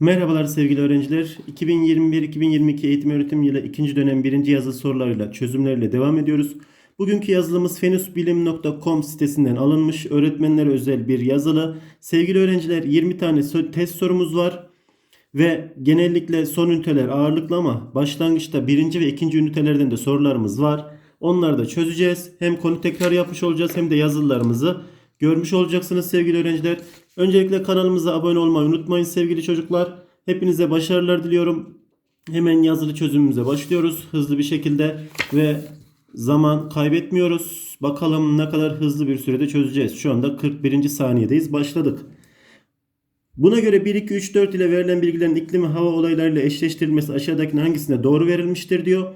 Merhabalar sevgili öğrenciler. 2021-2022 eğitim öğretim yılı 2. dönem 1. yazılı sorularıyla çözümlerle devam ediyoruz. Bugünkü yazılımız fenusbilim.com sitesinden alınmış öğretmenlere özel bir yazılı. Sevgili öğrenciler 20 tane test sorumuz var. Ve genellikle son üniteler ağırlıklı ama başlangıçta birinci ve ikinci ünitelerden de sorularımız var. Onları da çözeceğiz. Hem konu tekrar yapmış olacağız hem de yazılılarımızı görmüş olacaksınız sevgili öğrenciler. Öncelikle kanalımıza abone olmayı unutmayın sevgili çocuklar. Hepinize başarılar diliyorum. Hemen yazılı çözümümüze başlıyoruz hızlı bir şekilde ve zaman kaybetmiyoruz. Bakalım ne kadar hızlı bir sürede çözeceğiz. Şu anda 41. saniyedeyiz. Başladık. Buna göre 1, 2, 3, 4 ile verilen bilgilerin iklim ve hava olaylarıyla eşleştirilmesi aşağıdakinin hangisine doğru verilmiştir diyor.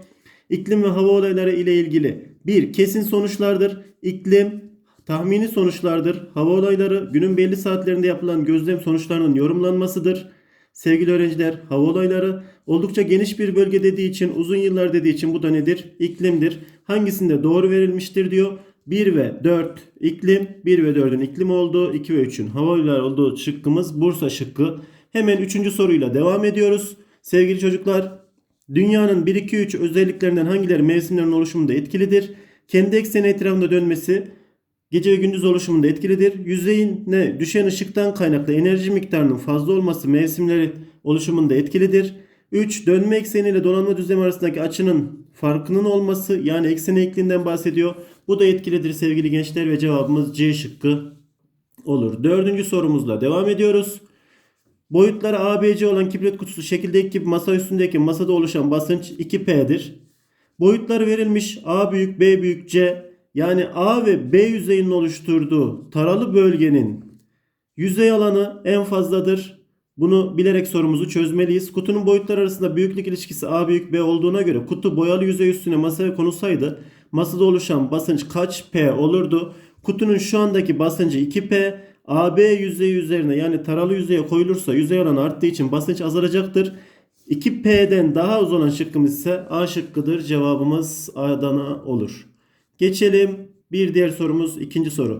İklim ve hava olayları ile ilgili bir kesin sonuçlardır. İklim tahmini sonuçlardır. Hava olayları günün belli saatlerinde yapılan gözlem sonuçlarının yorumlanmasıdır. Sevgili öğrenciler, hava olayları oldukça geniş bir bölge dediği için, uzun yıllar dediği için bu da nedir? İklimdir. Hangisinde doğru verilmiştir diyor. 1 ve 4 iklim, 1 ve 4'ün iklim olduğu, 2 ve 3'ün hava olayları olduğu şıkkımız Bursa şıkkı. Hemen 3. soruyla devam ediyoruz. Sevgili çocuklar, dünyanın 1 2 3 özelliklerinden hangileri mevsimlerin oluşumunda etkilidir? Kendi ekseni etrafında dönmesi, Gece ve gündüz oluşumunda etkilidir. Yüzeyine düşen ışıktan kaynaklı enerji miktarının fazla olması mevsimleri oluşumunda etkilidir. 3. Dönme ekseni ile dolanma düzlemi arasındaki açının farkının olması yani eksen eğikliğinden bahsediyor. Bu da etkilidir sevgili gençler ve cevabımız C şıkkı olur. Dördüncü sorumuzla devam ediyoruz. Boyutları ABC olan kibrit kutusu şekildeki gibi masa üstündeki masada oluşan basınç 2P'dir. Boyutları verilmiş A büyük, B büyük, C yani A ve B yüzeyinin oluşturduğu taralı bölgenin yüzey alanı en fazladır. Bunu bilerek sorumuzu çözmeliyiz. Kutunun boyutları arasında büyüklük ilişkisi A büyük B olduğuna göre kutu boyalı yüzey üstüne masaya konulsaydı masada oluşan basınç kaç P olurdu? Kutunun şu andaki basıncı 2P. AB yüzeyi üzerine yani taralı yüzeye koyulursa yüzey alanı arttığı için basınç azalacaktır. 2P'den daha az olan şıkkımız ise A şıkkıdır. Cevabımız Adana olur. Geçelim. Bir diğer sorumuz ikinci soru.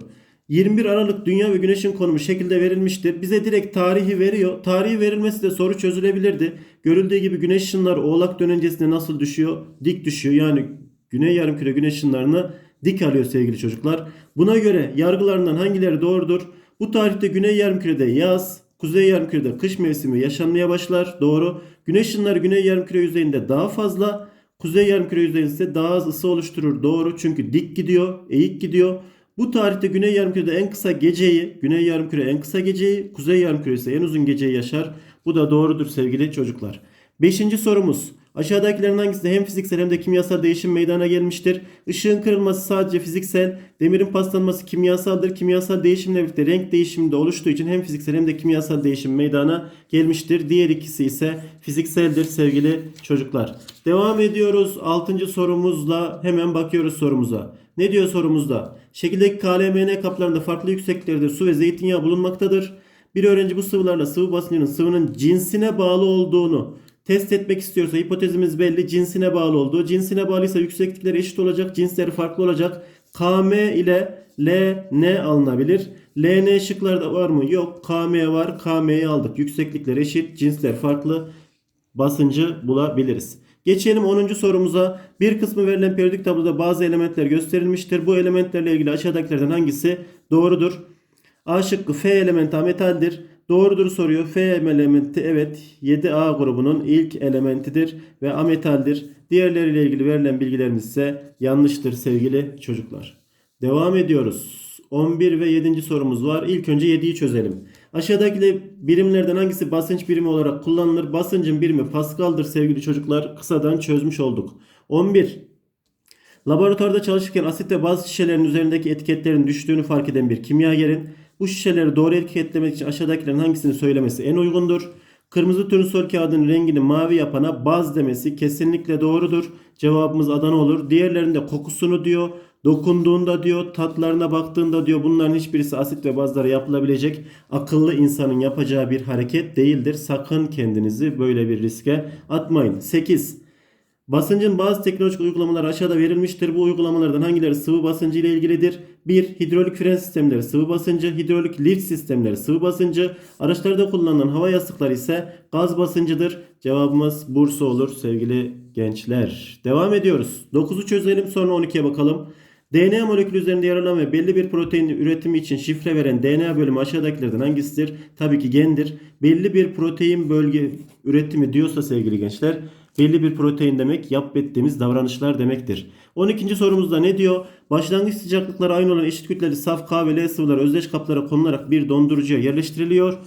21 Aralık Dünya ve Güneş'in konumu şekilde verilmiştir. Bize direkt tarihi veriyor. Tarihi verilmesi de soru çözülebilirdi. Görüldüğü gibi güneş ışınları oğlak dönencesine nasıl düşüyor? Dik düşüyor. Yani güney yarımküre güneş ışınlarını dik alıyor sevgili çocuklar. Buna göre yargılarından hangileri doğrudur? Bu tarihte güney yarımkürede yaz, kuzey yarımkürede kış mevsimi yaşanmaya başlar. Doğru. Güneş ışınları güney yarımküre yüzeyinde daha fazla, kuzey yarımküre yüzeyinde ise daha az ısı oluşturur. Doğru. Çünkü dik gidiyor, eğik gidiyor. Bu tarihte güney yarımkürede en kısa geceyi, güney yarımküre en kısa geceyi, kuzey yarımküre ise en uzun geceyi yaşar. Bu da doğrudur sevgili çocuklar. Beşinci sorumuz. Aşağıdakilerin hangisinde hem fiziksel hem de kimyasal değişim meydana gelmiştir? Işığın kırılması sadece fiziksel, demirin paslanması kimyasaldır. Kimyasal değişimle birlikte renk değişimi de oluştuğu için hem fiziksel hem de kimyasal değişim meydana gelmiştir. Diğer ikisi ise fizikseldir sevgili çocuklar. Devam ediyoruz. Altıncı sorumuzla hemen bakıyoruz sorumuza. Ne diyor sorumuzda? Şekildeki KLMN kaplarında farklı yüksekliklerde su ve zeytinyağı bulunmaktadır. Bir öğrenci bu sıvılarla sıvı basıncının sıvının cinsine bağlı olduğunu test etmek istiyorsa hipotezimiz belli. Cinsine bağlı olduğu. Cinsine bağlıysa yükseklikleri eşit olacak. Cinsleri farklı olacak. KM ile LN alınabilir. LN şıklarda var mı? Yok. KM var. KM'yi aldık. Yükseklikler eşit. Cinsler farklı. Basıncı bulabiliriz. Geçelim 10. sorumuza. Bir kısmı verilen periyodik tabloda bazı elementler gösterilmiştir. Bu elementlerle ilgili aşağıdakilerden hangisi doğrudur? A şıkkı F elementi metaldir. Doğrudur soruyor. F elementi evet 7A grubunun ilk elementidir ve ametaldir. Diğerleriyle ilgili verilen bilgilerimiz ise yanlıştır sevgili çocuklar. Devam ediyoruz. 11 ve 7. sorumuz var. İlk önce 7'yi çözelim. Aşağıdaki birimlerden hangisi basınç birimi olarak kullanılır? Basıncın birimi Pascal'dır sevgili çocuklar. Kısadan çözmüş olduk. 11. Laboratuvarda çalışırken asit ve baz şişelerin üzerindeki etiketlerin düştüğünü fark eden bir kimyagerin bu şişeleri doğru etiketlemek için aşağıdakilerin hangisini söylemesi en uygundur? Kırmızı turnusol kağıdının rengini mavi yapana baz demesi kesinlikle doğrudur. Cevabımız Adana olur. Diğerlerinde kokusunu diyor, dokunduğunda diyor, tatlarına baktığında diyor bunların hiçbirisi asit ve bazlara yapılabilecek akıllı insanın yapacağı bir hareket değildir. Sakın kendinizi böyle bir riske atmayın. 8. Basıncın bazı teknolojik uygulamalar aşağıda verilmiştir. Bu uygulamalardan hangileri sıvı basıncı ile ilgilidir? 1. Hidrolik fren sistemleri sıvı basıncı, hidrolik lift sistemleri sıvı basıncı, araçlarda kullanılan hava yastıkları ise gaz basıncıdır. Cevabımız Bursa olur sevgili gençler. Devam ediyoruz. 9'u çözelim sonra 12'ye bakalım. DNA molekülü üzerinde yer alan ve belli bir proteinin üretimi için şifre veren DNA bölümü aşağıdakilerden hangisidir? Tabii ki gendir. Belli bir protein bölge üretimi diyorsa sevgili gençler belli bir protein demek yap ettiğimiz davranışlar demektir. 12. sorumuzda ne diyor? Başlangıç sıcaklıkları aynı olan eşit kütleli saf K ve L sıvılar özdeş kaplara konularak bir dondurucuya yerleştiriliyor.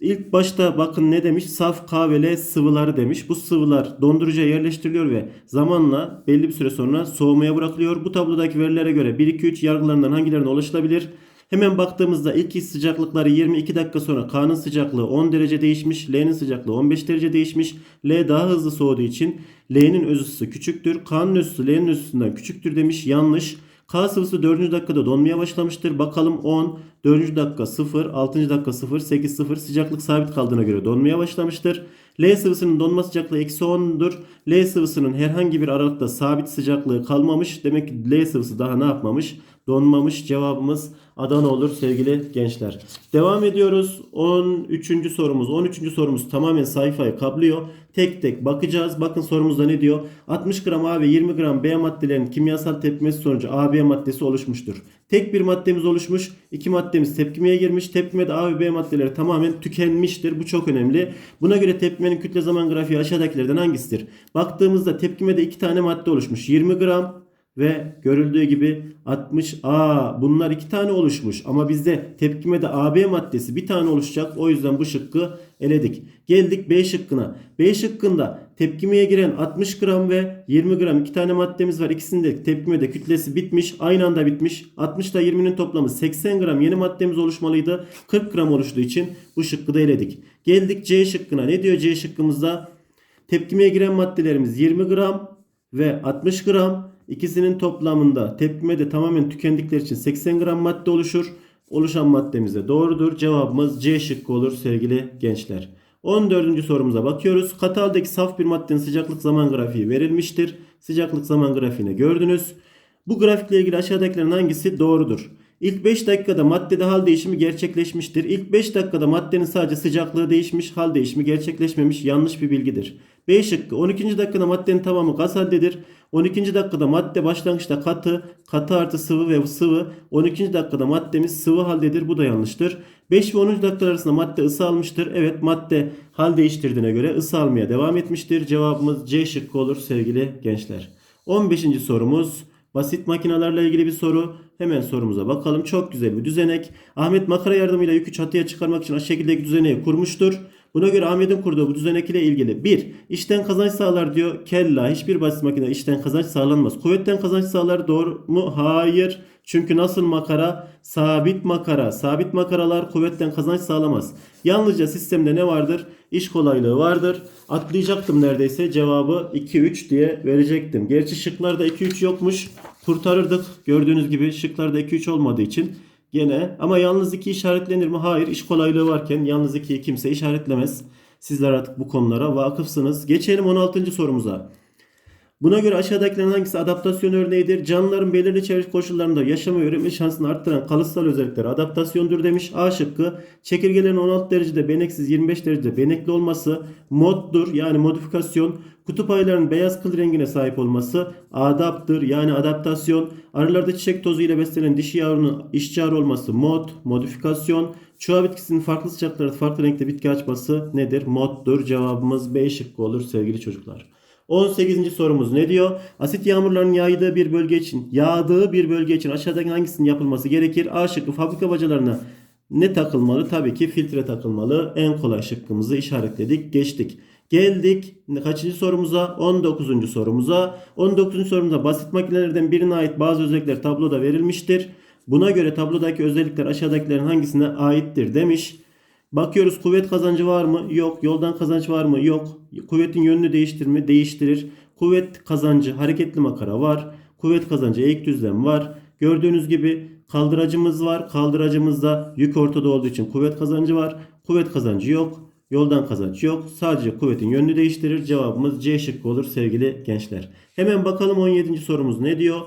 İlk başta bakın ne demiş? Saf K ve L sıvıları demiş. Bu sıvılar dondurucuya yerleştiriliyor ve zamanla belli bir süre sonra soğumaya bırakılıyor. Bu tablodaki verilere göre 1 2 3 yargılarından hangilerine ulaşılabilir? Hemen baktığımızda ilk iş sıcaklıkları 22 dakika sonra K'nın sıcaklığı 10 derece değişmiş, L'nin sıcaklığı 15 derece değişmiş. L daha hızlı soğuduğu için L'nin öz ısısı küçüktür. K'nın öz ısısı L'nin öz ısısından küçüktür demiş. Yanlış. K sıvısı 4. dakikada donmaya başlamıştır. Bakalım 10, 4. dakika 0, 6. dakika 0, 8 0 sıcaklık sabit kaldığına göre donmaya başlamıştır. L sıvısının donma sıcaklığı eksi 10'dur. L sıvısının herhangi bir aralıkta sabit sıcaklığı kalmamış. Demek ki L sıvısı daha ne yapmamış? Donmamış. Cevabımız Adana olur sevgili gençler. Devam ediyoruz. 13. sorumuz. 13. sorumuz tamamen sayfayı kaplıyor. Tek tek bakacağız. Bakın sorumuzda ne diyor? 60 gram A ve 20 gram B maddelerin kimyasal tepkimesi sonucu AB maddesi oluşmuştur. Tek bir maddemiz oluşmuş. iki maddemiz tepkimeye girmiş. Tepkimede A ve B maddeleri tamamen tükenmiştir. Bu çok önemli. Buna göre tepkimenin kütle zaman grafiği aşağıdakilerden hangisidir? Baktığımızda tepkimede iki tane madde oluşmuş. 20 gram ve görüldüğü gibi 60 A bunlar iki tane oluşmuş ama bizde tepkimede AB maddesi bir tane oluşacak. O yüzden bu şıkkı eledik. Geldik B şıkkına. B şıkkında tepkimeye giren 60 gram ve 20 gram iki tane maddemiz var. İkisinde tepkimede kütlesi bitmiş. Aynı anda bitmiş. 60 ile 20'nin toplamı 80 gram yeni maddemiz oluşmalıydı. 40 gram oluştuğu için bu şıkkı da eledik. Geldik C şıkkına. Ne diyor C şıkkımızda? Tepkimeye giren maddelerimiz 20 gram ve 60 gram. İkisinin toplamında tepkimede tamamen tükendikleri için 80 gram madde oluşur. Oluşan maddemiz de doğrudur. Cevabımız C şıkkı olur sevgili gençler. 14. sorumuza bakıyoruz. Katı haldeki saf bir maddenin sıcaklık zaman grafiği verilmiştir. Sıcaklık zaman grafiğini gördünüz. Bu grafikle ilgili aşağıdakilerin hangisi doğrudur? İlk 5 dakikada maddede hal değişimi gerçekleşmiştir. İlk 5 dakikada maddenin sadece sıcaklığı değişmiş, hal değişimi gerçekleşmemiş yanlış bir bilgidir. B şıkkı 12. dakikada maddenin tamamı gaz haldedir. 12. dakikada madde başlangıçta katı, katı artı sıvı ve sıvı. 12. dakikada maddemiz sıvı haldedir. Bu da yanlıştır. 5 ve 10. dakikalar arasında madde ısı almıştır. Evet madde hal değiştirdiğine göre ısı almaya devam etmiştir. Cevabımız C şıkkı olur sevgili gençler. 15. sorumuz basit makinelerle ilgili bir soru. Hemen sorumuza bakalım. Çok güzel bir düzenek. Ahmet makara yardımıyla yükü çatıya çıkarmak için aşağı şekildeki düzeneği kurmuştur. Buna göre Ahmet'in kurduğu bu düzenek ile ilgili 1. İşten kazanç sağlar diyor. Kella hiçbir basit makine işten kazanç sağlanmaz. Kuvvetten kazanç sağlar doğru mu? Hayır. Çünkü nasıl makara? Sabit makara. Sabit makaralar kuvvetten kazanç sağlamaz. Yalnızca sistemde ne vardır? İş kolaylığı vardır. Atlayacaktım neredeyse. Cevabı 2-3 diye verecektim. Gerçi şıklarda 2-3 yokmuş. Kurtarırdık. Gördüğünüz gibi şıklarda 2-3 olmadığı için Gene ama yalnız 2 işaretlenir mi? Hayır iş kolaylığı varken yalnız 2'yi kimse işaretlemez. Sizler artık bu konulara vakıfsınız. Geçelim 16. sorumuza. Buna göre aşağıdakilerin hangisi adaptasyon örneğidir? Canlıların belirli çevre koşullarında yaşama ve üretme şansını arttıran kalıtsal özellikler adaptasyondur demiş. A şıkkı çekirgelerin 16 derecede beneksiz 25 derecede benekli olması moddur yani modifikasyon. Kutup ayılarının beyaz kıl rengine sahip olması adaptır yani adaptasyon. Arılarda çiçek tozu ile beslenen dişi yavrunun işçi arı olması mod, modifikasyon. Çuha bitkisinin farklı sıcaklıklarda farklı renkte bitki açması nedir? Moddur. Cevabımız B şıkkı olur sevgili çocuklar. 18. sorumuz ne diyor? Asit yağmurlarının yağdığı bir bölge için, yağdığı bir bölge için aşağıdaki hangisinin yapılması gerekir? A şıkkı fabrika bacalarına ne takılmalı? Tabii ki filtre takılmalı. En kolay şıkkımızı işaretledik, geçtik. Geldik kaçıncı sorumuza? 19. sorumuza. 19. sorumuza basit makinelerden birine ait bazı özellikler tabloda verilmiştir. Buna göre tablodaki özellikler aşağıdakilerin hangisine aittir demiş. Bakıyoruz kuvvet kazancı var mı? Yok. Yoldan kazanç var mı? Yok. Kuvvetin yönünü değiştirir mi? Değiştirir. Kuvvet kazancı hareketli makara var. Kuvvet kazancı eğik düzlem var. Gördüğünüz gibi kaldıracımız var. Kaldıracımızda yük ortada olduğu için kuvvet kazancı var. Kuvvet kazancı yok. Yoldan kazanç yok. Sadece kuvvetin yönünü değiştirir. Cevabımız C şıkkı olur sevgili gençler. Hemen bakalım 17. sorumuz ne diyor?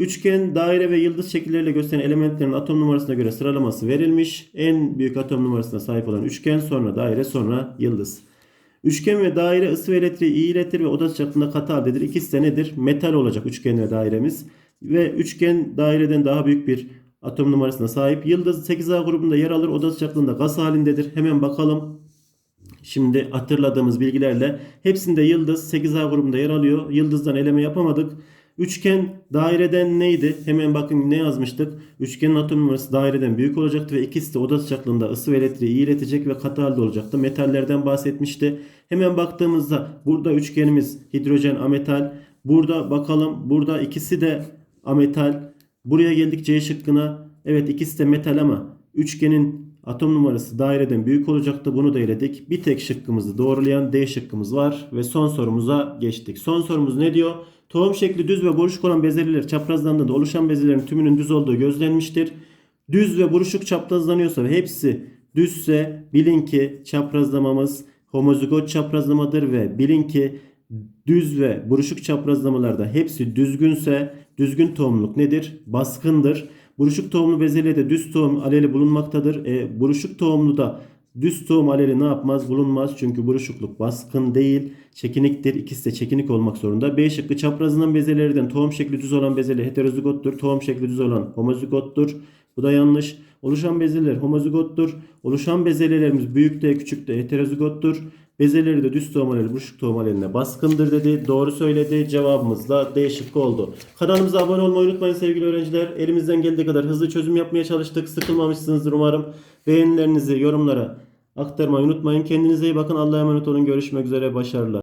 Üçgen, daire ve yıldız şekilleriyle gösteren elementlerin atom numarasına göre sıralaması verilmiş. En büyük atom numarasına sahip olan üçgen, sonra daire, sonra yıldız. Üçgen ve daire ısı ve elektriği iyi iletir ve oda sıcaklığında katı haldedir. İkisi de nedir? Metal olacak üçgen ve dairemiz. Ve üçgen daireden daha büyük bir atom numarasına sahip. Yıldız 8A grubunda yer alır. Oda sıcaklığında gaz halindedir. Hemen bakalım. Şimdi hatırladığımız bilgilerle hepsinde yıldız 8A grubunda yer alıyor. Yıldızdan eleme yapamadık. Üçgen daireden neydi? Hemen bakın ne yazmıştık? Üçgenin atom numarası daireden büyük olacaktı ve ikisi de oda sıcaklığında ısı ve elektriği iletecek ve katı halde olacaktı. Metallerden bahsetmişti. Hemen baktığımızda burada üçgenimiz hidrojen ametal. Burada bakalım burada ikisi de ametal. Buraya geldik C şıkkına. Evet ikisi de metal ama üçgenin atom numarası daireden büyük olacaktı. Bunu da eledik. Bir tek şıkkımızı doğrulayan D şıkkımız var ve son sorumuza geçtik. Son sorumuz ne diyor? Tohum şekli düz ve buruşuk olan bezelyeler çaprazlandığında oluşan bezelerin tümünün düz olduğu gözlenmiştir. Düz ve buruşuk çaprazlanıyorsa ve hepsi düzse bilin ki çaprazlamamız homozigot çaprazlamadır ve bilin ki düz ve buruşuk çaprazlamalarda hepsi düzgünse düzgün tohumluk nedir? Baskındır. Buruşuk tohumlu bezelyede düz tohum aleli bulunmaktadır. E, buruşuk tohumlu da düz tohum aleli ne yapmaz? Bulunmaz. Çünkü buruşukluk baskın değil. Çekiniktir. İkisi de çekinik olmak zorunda. B şıkkı çaprazından bezelerden tohum şekli düz olan bezelye heterozigottur. Tohum şekli düz olan homozigottur. Bu da yanlış. Oluşan bezeler homozigottur. Oluşan bezelyelerimiz büyük de küçük de heterozigottur. Bezeleri de düz tohum aleli buruşuk baskındır dedi. Doğru söyledi. Cevabımız da D şıkkı oldu. Kanalımıza abone olmayı unutmayın sevgili öğrenciler. Elimizden geldiği kadar hızlı çözüm yapmaya çalıştık. Sıkılmamışsınızdır umarım. Beğenilerinizi yorumlara aktarmayı unutmayın. Kendinize iyi bakın. Allah'a emanet olun. Görüşmek üzere. Başarılar.